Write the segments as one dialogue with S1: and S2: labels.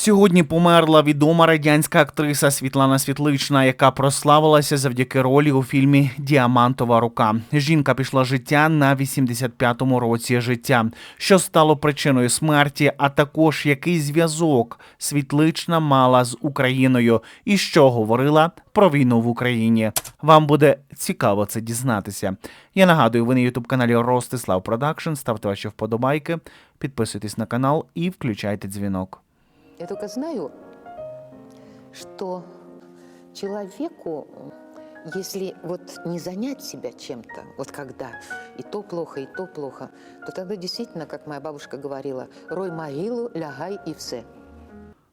S1: Сьогодні померла відома радянська актриса Світлана Світлична, яка прославилася завдяки ролі у фільмі Діамантова рука. Жінка пішла життя на 85-му році життя, що стало причиною смерті, а також який зв'язок Світлична мала з Україною і що говорила про війну в Україні. Вам буде цікаво це дізнатися. Я нагадую, ви на ютуб каналі Ростислав Продакшн. Ставте ваші вподобайки, підписуйтесь на канал і включайте дзвінок.
S2: Я только знаю, что человеку, если вот не занять себя чем-то, вот когда и то плохо, и то плохо, то тогда действительно, как моя бабушка говорила, рой могилу, лягай и все.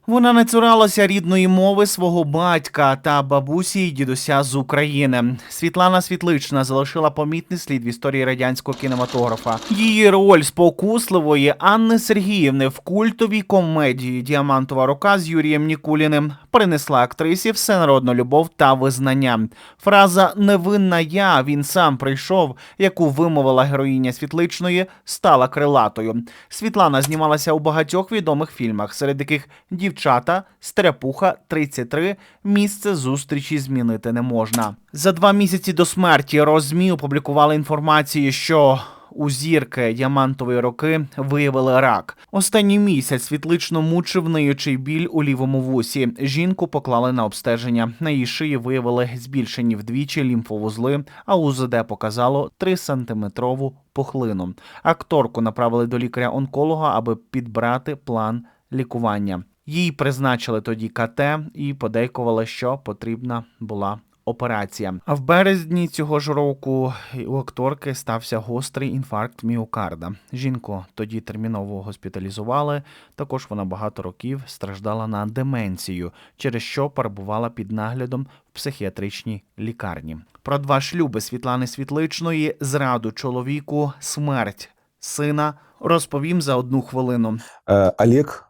S1: Вона не цуралася рідної мови свого батька та бабусі і дідуся з України. Світлана Світлична залишила помітний слід в історії радянського кінематографа. Її роль спокусливої Анни Сергіївни в культовій комедії Діамантова рука з Юрієм Нікуліним принесла актрисі всенародну любов та визнання. Фраза Невинна я він сам прийшов, яку вимовила героїня Світличної, стала крилатою. Світлана знімалася у багатьох відомих фільмах, серед яких дівчата, стряпуха, 33, місце зустрічі змінити не можна. За два місяці до смерті Розмі опублікували інформацію, що у зірки діамантової роки виявили рак. Останній місяць світлично мучив ниючий біль у лівому вусі. Жінку поклали на обстеження. На її шиї виявили збільшені вдвічі лімфовузли, а УЗД показало 3-сантиметрову пухлину. Акторку направили до лікаря-онколога, аби підбрати план лікування. Їй призначили тоді КТ і подейкували, що потрібна була операція. А в березні цього ж року у акторки стався гострий інфаркт міокарда. Жінку тоді терміново госпіталізували. Також вона багато років страждала на деменцію, через що перебувала під наглядом в психіатричній лікарні. Про два шлюби Світлани Світличної, зраду чоловіку, смерть сина розповім за одну хвилину.
S3: Э, Олег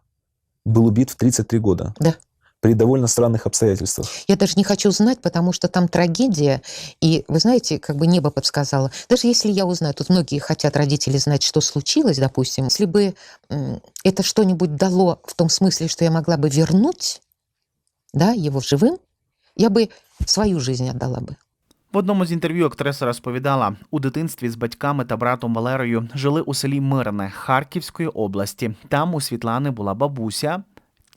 S3: был убит в 33 года.
S2: Да
S3: При довольно странных обстоятельствах.
S2: Я даже не хочу знать, потому что там трагедия, и, вы знаете, как бы небо подсказало. Даже если я узнаю, тут многие хотят родители знать, что случилось, допустим, если бы м, это что-нибудь дало в том смысле, что я могла бы вернуть, да, его живым, я бы свою жизнь отдала бы.
S1: В одному з інтерв'ю актриса розповідала, у дитинстві з батьками та братом Валерою жили у селі Мирне Харківської області. Там у Світлани була бабуся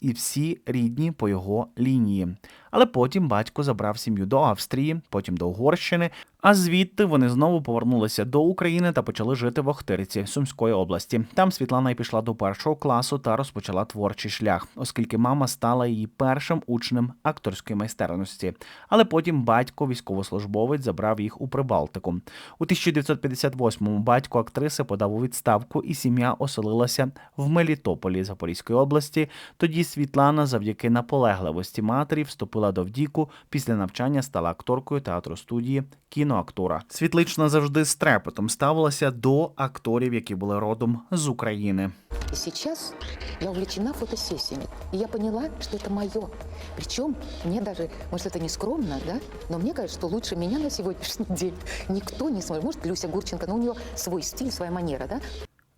S1: і всі рідні по його лінії. Але потім батько забрав сім'ю до Австрії, потім до Угорщини. А звідти вони знову повернулися до України та почали жити в Охтирці Сумської області. Там Світлана й пішла до першого класу та розпочала творчий шлях, оскільки мама стала її першим учнем акторської майстерності. Але потім батько, військовослужбовець, забрав їх у Прибалтику. У 1958-му батько актриси подав у відставку, і сім'я оселилася в Мелітополі Запорізької області. Тоді Світлана, завдяки наполегливості матері, вступила до вдіку. Після навчання стала акторкою театру студії кіноактора. Світлична завжди з трепетом ставилася до акторів, які були родом з України.
S2: Сейчас я увлечена фотосессиями. И я поняла, что это мое. Причем мне даже, может, это не скромно, да? Но мне кажется, что лучше меня на сегодняшний день никто не сможет. Может, Люся Гурченко, но у нее свой стиль, своя манера, да?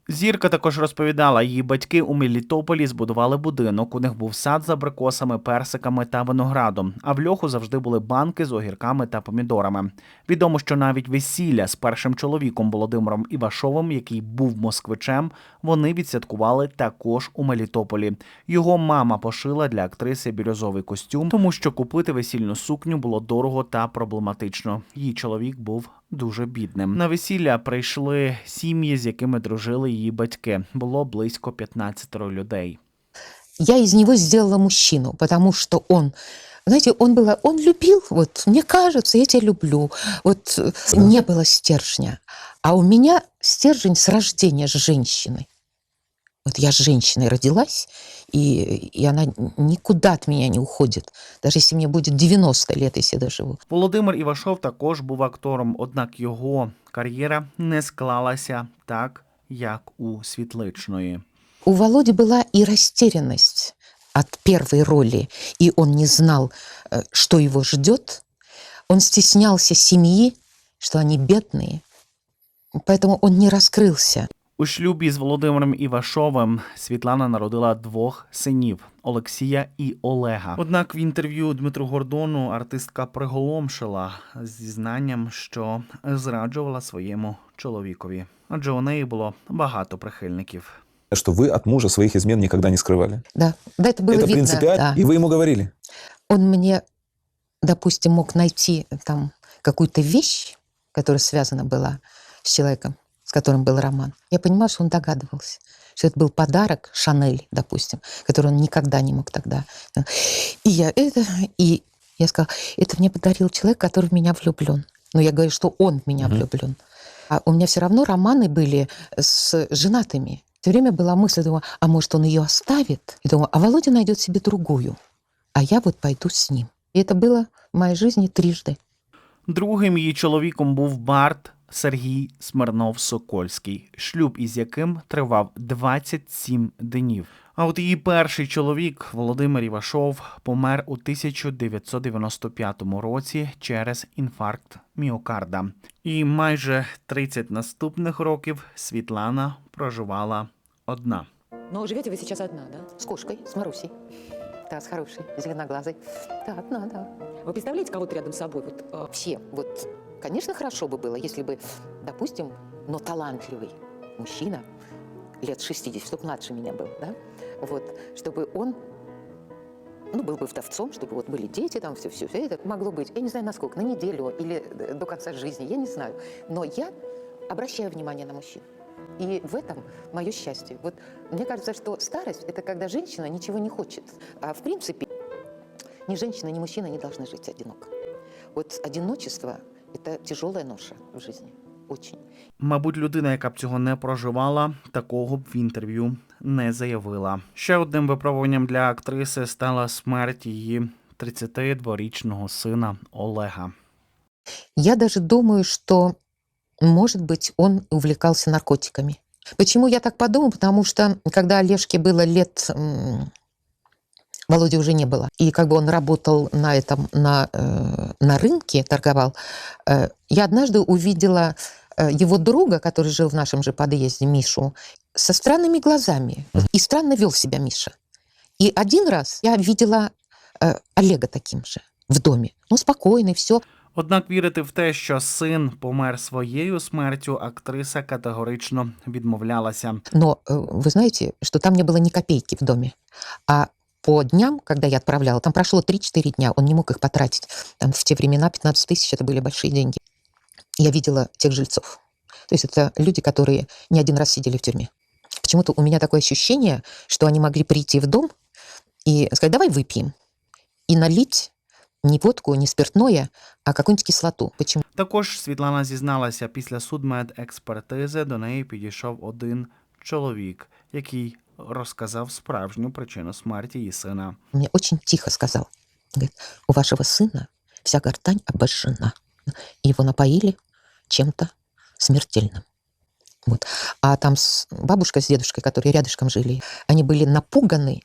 S1: Зірка також розповідала, її батьки у Мелітополі збудували будинок. У них був сад з абрикосами, персиками та виноградом. А в льоху завжди були банки з огірками та помідорами. Відомо, що навіть весілля з першим чоловіком Володимиром Івашовим, який був москвичем, вони відсвяткували також у Мелітополі. Його мама пошила для актриси бірюзовий костюм, тому що купити весільну сукню було дорого та проблематично. Її чоловік був дуже бідним. На весілля прийшли сім'ї, з якими дружили її батьки. Було близько 15 людей.
S2: Я из него сделала мужчину, потому что он, знаете, он было, он любил, вот, мне кажется, я тебя люблю. Вот э, не было стержня. А у меня стержень с рождения с женщиной. Вот я с женщиной родилась, и, и она никуда от меня не уходит. Даже если мне будет 90 лет, если я доживу.
S1: Володимир Івашов також був актором, однак його кар'єра не склалася так, як у Світличної.
S2: У Володи была и растерянность от первой роли, и он не знал, э, что его ждет. Он стеснялся семьи, что они бедные, поэтому он не раскрылся.
S1: У У шлюбі з Володимиром Івашовим Світлана народила двох синів Олексія і Олега. Однак в інтерв'ю Дмитру Гордону артистка приголомшила з зізнанням, що зраджувала своєму чоловікові, адже у неї було багато прихильників.
S3: Что вы от мужа своих измен никогда не скрывали.
S2: Да, да, это было
S3: Это
S2: видно.
S3: принципиально.
S2: да.
S3: И вы ему говорили.
S2: Он мне, допустим, мог найти там какую-то вещь, которая связана была с человеком, с которым был роман. Я понимала, что он догадывался, что это был подарок Шанель, допустим, который он никогда не мог тогда. И я это, и я сказала, это мне подарил человек, который в меня влюблен. Но я говорю, что он в меня
S3: Мгм.
S2: влюблен. А у меня все равно романы были с женатыми. Все время была мысль, думаю, а может, он ее оставит? И думаю, а Володя найдет себе другую, а я вот пойду с ним. И это было в моей жизни трижды.
S1: Другим її чоловіком був Барт Сергій Смирнов Сокольський, шлюб із яким тривав 27 днів. А от її перший чоловік Володимир Івашов помер у 1995 році через інфаркт міокарда. І майже 30 наступних років Світлана проживала одна.
S4: Но живете вы сейчас одна, да?
S2: С кошкой, с Марусей. Да, с хорошей, зеленоглазой. Да, одна, да.
S4: Вы представляете кого-то рядом с собой? Вот, э,
S2: Все. Вот, конечно, хорошо бы было, если бы, допустим, но талантливый мужчина, лет 60, чтобы младше меня был, да, вот, чтобы он ну, был бы вдовцом, чтобы вот были дети, там все, все, это могло быть, я не знаю, насколько, на неделю или э, до конца жизни, я не знаю. Но я обращаю внимание на мужчин. И в этом мое счастье. Вот мне кажется, что старость – это когда женщина ничего не хочет. А в принципе, ни женщина, ни мужчина не должны жить одиноко. Вот одиночество – это тяжелая ноша в жизни. Очень.
S1: Мабуть, людина, яка б цього не проживала, такого б в інтерв'ю не заявила. Ще одним випробуванням для актриси стала смерть її 32-річного сина Олега.
S2: Я даже думаю, что, может быть, он увлекался наркотиками. Почему я так подумала? Потому что, когда Олежке было лет... м, Володи уже не было. И как бы он работал на этом, на, э, на рынке, торговал. э, я однажды увидела э, его друга, который жил в нашем же подъезде, Мишу, со странными глазами. И странно вел себя Миша. И один раз я видела э, Олега таким же в доме. Ну, спокойный, все.
S1: Однак вірити в те, що син помер своєю смертю, актриса категорично відмовлялася.
S2: Но э, вы знаете, что там не было ни копейки в доме. А по дням, когда я отправляла, там прошло 3-4 дня, он не мог их потратить. Там в те времена 15 тысяч это были большие деньги. Я видела тех жильцов. То есть это люди, которые не один раз сидели в тюрьме. Почему-то у меня такое ощущение, что они могли прийти в дом и сказать, давай выпьем. И налить не водку, не спиртное, а какую-нибудь кислоту. Почему?
S1: Також Світлана зізналася, після судмедекспертизи до неї підійшов один чоловік, який розказав справжню причину смерті її сина.
S2: мне очень тихо сказал. Говорит, у вашего сына вся гортань обожжена. И Его напоили чем-то смертельным. Вот. А там с бабушкой с дедушкой, которые рядышком жили, они были напуганы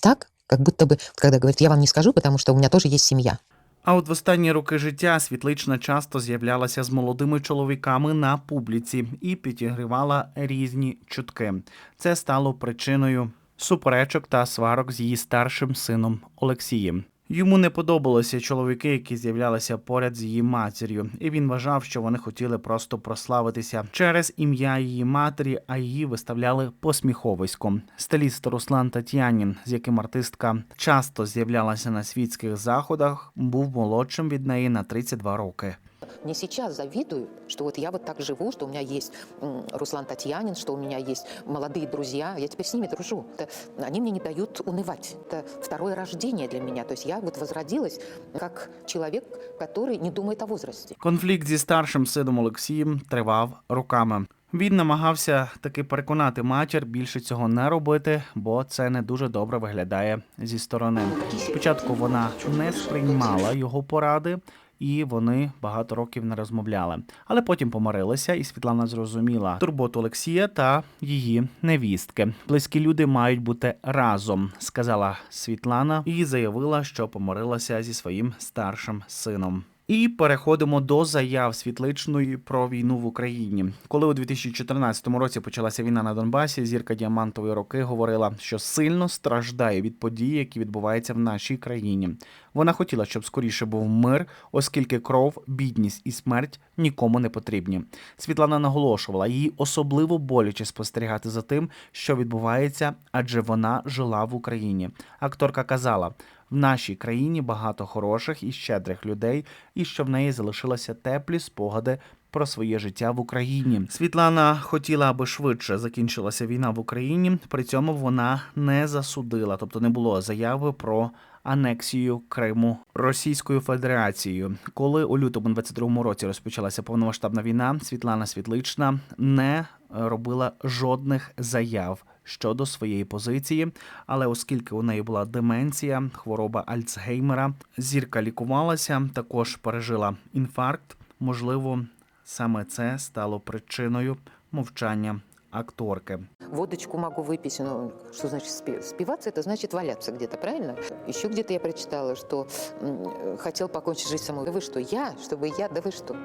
S2: так, как будто бы, когда говорит, я вам не скажу, потому что у меня тоже есть семья.
S1: А от в останні роки життя Світлична часто з'являлася з молодими чоловіками на публіці і підігрівала різні чутки. Це стало причиною суперечок та сварок з її старшим сином Олексієм. Йому не подобалися чоловіки, які з'являлися поряд з її матір'ю, і він вважав, що вони хотіли просто прославитися через ім'я її матері, а її виставляли посміховиськом. Стиліст Руслан Татьянін, з яким артистка часто з'являлася на світських заходах, був молодшим від неї на 32 роки
S2: Мне сейчас завидуют, что вот я вот так живу, что у меня есть м, Руслан Татьянин, что у меня есть молодые друзья. Я теперь с ними дружу. Это- они мне не дают унывать. Это второе рождение для меня. То есть я вот возродилась как человек, который не думает о возрасте.
S1: Конфлікт зі старшим сином Олексієм тривав роками. Він намагався таки переконати матір більше цього не робити, бо це не дуже добре виглядає зі сторони. Спочатку вона не сприймала його поради, і вони багато років не розмовляли. Але потім помирилися, і Світлана зрозуміла турботу Олексія та її невістки. Близькі люди мають бути разом, сказала Світлана і заявила, що помирилася зі своїм старшим сином. І переходимо до заяв світличної про війну в Україні. Коли у 2014 році почалася війна на Донбасі, зірка діамантової роки говорила, що сильно страждає від подій, які відбуваються в нашій країні. Вона хотіла, щоб скоріше був мир, оскільки кров, бідність і смерть нікому не потрібні. Світлана наголошувала, їй особливо боляче спостерігати за тим, що відбувається, адже вона жила в Україні. Акторка казала. В нашій країні багато хороших і щедрих людей, і що в неї залишилися теплі спогади про своє життя в Україні. Світлана хотіла, аби швидше закінчилася війна в Україні. При цьому вона не засудила, тобто не було заяви про анексію Криму Російською Федерацією. Коли у лютому 22-му році розпочалася повномасштабна війна, Світлана Світлична не робила жодних заяв щодо своєї позиції. Але оскільки у неї була деменція, хвороба Альцгеймера, зірка лікувалася, також пережила інфаркт. Можливо, саме це стало причиною мовчання акторки.
S2: Водочку могу выпить, но что значит спи- спиваться? Это значит валяться где-то, правильно? Еще где-то я прочитала, что м, хотел покончить жизнь самой. Да вы что, я? Чтобы я? Да вы что?